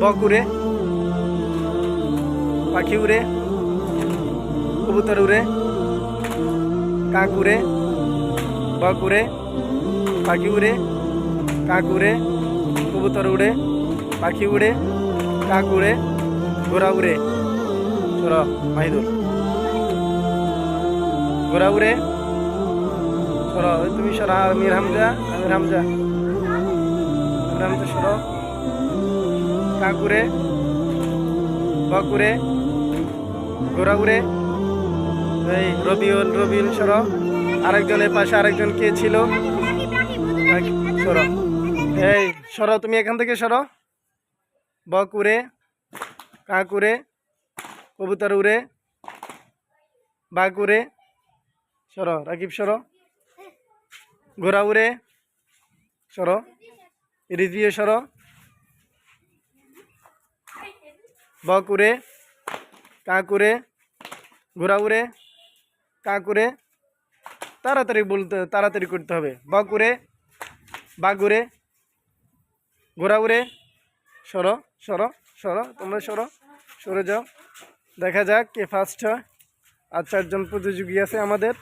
বক উড়ে পাখি উড়ে কবুতর উড়ে কাক উড়ে বক উড়ে পাখি উড়ে কাক উড়ে কবুতর উড়ে পাখি উড়ে কাক উড়ে ঘোড়া উড়ে সর মাহিদুর ঘোড়া উড়ে সর তুমি সর, আমির হামজা আমির হামজা। আমির হামজা, সর। কাক উড়ে বক উড়ে ঘোড়া উড়ে এই রবিউল রবিউল সর। আরেকজনের পাশে আরেকজন কে ছিল? সর। এই, সর, তুমি এখান থেকে সর। বক উড়ে কাক উড়ে কবুতর উড়ে উড়ে সর, রাকিব সর। ঘোড়া উড়ে সর। রিজিয়ে সর। বক উড়ে কাক উড়ে ঘোড়া উড়ে কাক উড়ে তাড়াতাড়ি বলতে, তাড়াতাড়ি করতে হবে। বকুরে ঘোড়া উড়ে সরো সরো সরো, তোমরা সরো, সরে যাও। দেখা যাক কে ফার্স্ট হয়। আর চারজন প্রতিযোগী আছে আমাদের।